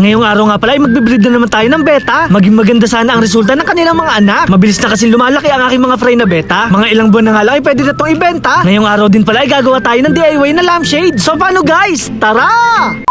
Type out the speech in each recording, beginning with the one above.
Ngayong araw nga pala ay magbe-breed na naman tayo ng beta. Maging maganda sana ang resulta ng kanilang mga anak. Mabilis na kasi lumalaki ang aking mga fry na beta. Mga ilang buwan na nga lang ay pwede na itong ibenta. Ngayong araw din pala ay gagawa tayo ng DIY na lampshade. So paano guys? Tara!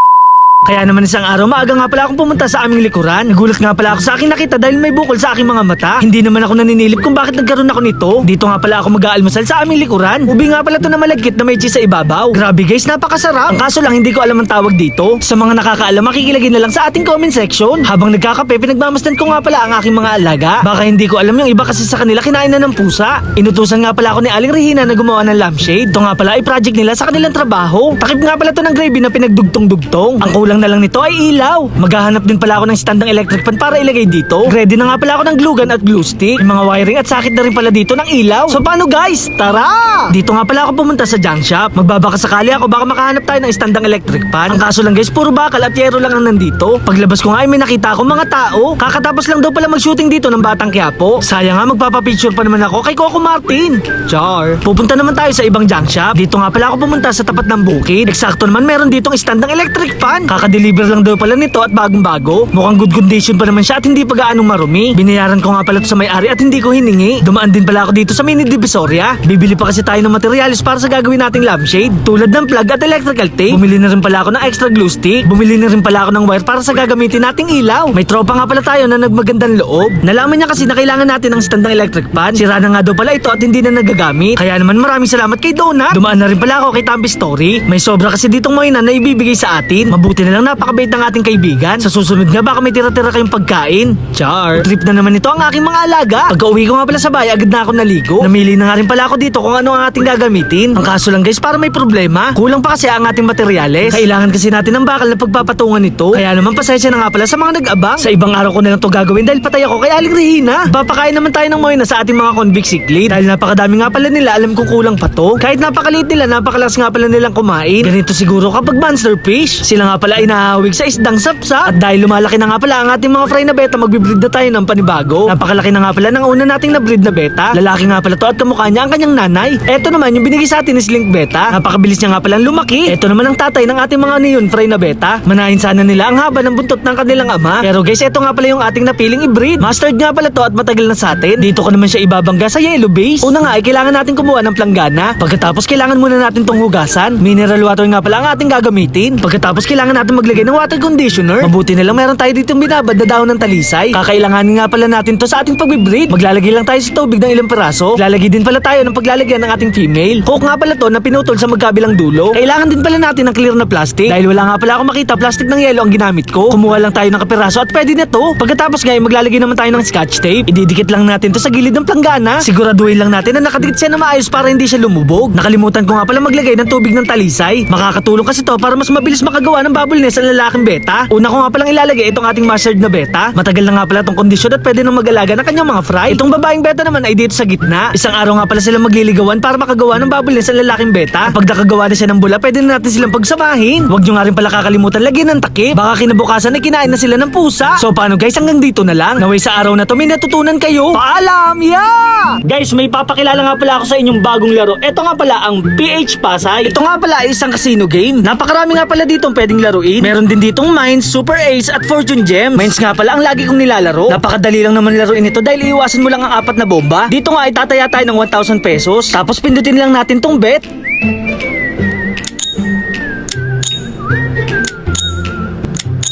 Kaya naman isang araw, maaga nga pala akong pumunta sa aming likuran. Nagulat nga pala ako sa aking nakita dahil may bukol sa aking mga mata. Hindi naman ako naninilip kung bakit nagkaroon ako nito. Dito nga pala ako mag-aalmusal sa aming likuran. Ubi nga pala to na malagkit na may cheese sa ibabaw. Grabe guys, napakasarap. Ang kaso lang, hindi ko alam ang tawag dito. Sa mga nakakaalam, makikilagay na lang sa ating comment section. Habang nagkakape, pinagmamasdan ko nga pala ang aking mga alaga. Baka hindi ko alam yung iba kasi sa kanila kinain na ng pusa. Inutusan nga pala ako ni Aling Regina na gumawa ng lampshade. Ito nga pala ay project nila sa kanilang trabaho. Takip nga pala to ng gravy na pinagdugtong-dugtong. Ang kulang na lang nito ay ilaw. Maghahanap din pala ako ng standang electric fan para ilagay dito. Ready na nga pala ako ng glue gun at glue stick. May mga wiring at sakit na rin pala dito ng ilaw. So paano guys? Tara! Dito nga pala ako pumunta sa junk shop. Magbabaka sakali ako baka makahanap tayo ng standang electric fan. Ang kaso lang guys, puro bakal at yero lang ang nandito. Paglabas ko nga ay may nakita ako mga tao. Kakatapos lang daw pala mag-shooting dito ng Batang Quiapo. Sayang nga magpapapicture pa naman ako kay Coco Martin. Char. Pupunta naman tayo sa ibang junk shop. Dito nga pala ako pumunta sa tapat ng bukid. Eksakto naman meron ditong standang electric fan. Kakadeliver lang daw pala nito at bagong bago. Mukhang good condition pa naman siya at hindi pa gaanong marumi. Binayaran ko nga pala to sa may-ari at hindi ko hiningi. Dumaan din pala ako dito sa mini divisoria. Bibili pa kasi tayo ng materials para sa gagawin nating lampshade. Tulad ng plug at electrical tape. Bumili na rin pala ako ng extra glue stick. Bumili na rin pala ako ng wire para sa gagamitin nating ilaw. May tropa nga pala tayo na nagmagandang loob. Nalaman niya kasi na kailangan natin ng standang electric fan. Sira na nga daw pala ito at hindi na nagagamit. Kaya naman maraming salamat kay Donut. Dumaan na rin pala ako kay Tampi Story. May sobra kasi ditong moina na ibibigay sa atin. Mabuti na lang napakabait ng ating kaibigan. Sa susunod nga baka may tira-tira kayong pagkain. Char. Trip na naman ito ang aking mga alaga. Pagka uwi ko nga pala sa bahay, agad na ako naligo. Namili na nga rin pala ako dito kung ano ang ating gagamitin. Ang kaso lang guys, para may problema. Kulang pa kasi ang ating materyales. Kailangan kasi natin ng bakal na pagpapatungan nito. Kaya naman pasensya na nga pala sa mga nag-abang. Sa ibang araw ko na lang to gagawin dahil patay ako kay Aling Regina. Papakain naman tayo ng moina sa ating mga convict sicklead. Dahil napakadami nga pala nila, alam kong kulang pa to. Kahit napakaliit nila, napakalas nga pala nilang kumain. Ganito siguro kapag monster fish. Sila nga pala ay nahahawig sa isdang sapsa. At dahil lumalaki na nga pala ang ating mga fry na beta, magbibreed na tayo ng panibago. Napakalaki na nga pala ng una nating na-breed na beta. Lalaki nga pala to at kamukha niya ang kanyang nanay. Eto naman yung binigay sa atin ni Slink Beta. Napakabilis niya nga pala lumaki. Eto naman ang tatay ng ating mga neon fry na beta. Manahin sana nila ang haba ng buntot ng kanilang ama. Pero guys, eto nga pala yung ating napiling i-breed. Mustard nga pala to at matagal na sa atin. Dito ko naman siya ibabangga sa yellow base. Una nga ay kailangan natin kumuha ng planggana. Pagkatapos kailangan muna natin tong hugasan. Mineral water nga pala ang ating gagamitin. Pagkatapos kailangan natin maglagay ng water conditioner. Mabuti na lang meron tayo dito binabad na dahon ng talisay. Kakailanganin nga pala natin to sa ating pagbe-breed. Maglalagay lang tayo sa tubig ng ilang peraso. Lalagay din pala tayo ng paglalagyan ng ating female. Coke nga pala to na pinutol sa magkabilang dulo. Kailangan din pala natin ng clear na plastic. Dahil wala nga pala ako makita plastic ng yelo ang ginamit ko. Kumuha lang tayo ng kapiraso at pwede na to. Pagkatapos ngayon maglalagay naman tayo ng scotch tape. Ididikit lang natin to sa gilid ng planggana. Siguraduhin lang natin na nakadikit siya na maayos para hindi siya lumubog. Nakalimutan ko nga pala maglagay ng tubig ng talisay. Makakatulong kasi to para mas mabilis makagawa ng bubble nest ang lalaking beta. Una ko nga palang ilalagay itong ating mustard na beta. Matagal na nga pala itong kondisyon at pwede nang mag-alaga ng kanyang mga fry. Itong babaeng beta naman ay dito sa gitna. Isang araw nga pala sila magliligawan para makagawa ng bubble nest ang lalaking beta. Pag nakagawa na siya ng bula, pwede na natin silang pagsamahin. Huwag nyo nga rin pala kakalimutan lagyan ng takip. Baka kinabukasan ay kinain na sila ng pusa. So paano guys, hanggang dito na lang. Naway sa araw na to may natutunan kayo. Paalam! Yeah! Guys, may papakilala nga pala ako sa inyong bagong laro. Ito nga pala ang PH Pasay. Ito nga pala ay isang casino game. Napakarami nga pala ditong pwedeng laruin. Meron din ditong Mines, Super Ace at Fortune Gems. Mines nga pala ang lagi kong nilalaro. Napakadali lang naman laruin ito dahil iiwasan mo lang ang apat na bomba. Dito nga ay tataya tayo ng 1,000 pesos. Tapos pindutin lang natin tong bet.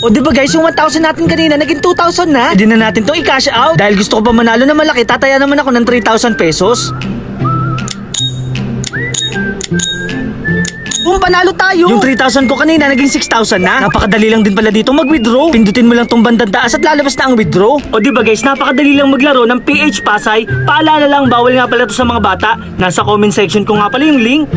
O di guys, yung 1,000 natin kanina naging 2,000 na. Hindi na natin tong i-cash out. Dahil gusto ko pa manalo na malaki, tataya naman ako ng 3,000 pesos. Kung panalo tayo! Yung 3,000 ko kanina naging 6,000 na. Napakadali lang din pala dito mag-withdraw. Pindutin mo lang tong bandang taas at lalabas na ang withdraw. O di guys, napakadali lang maglaro ng PH Pasay. Paalala lang, bawal nga pala to sa mga bata. Nasa comment section ko nga pala yung link.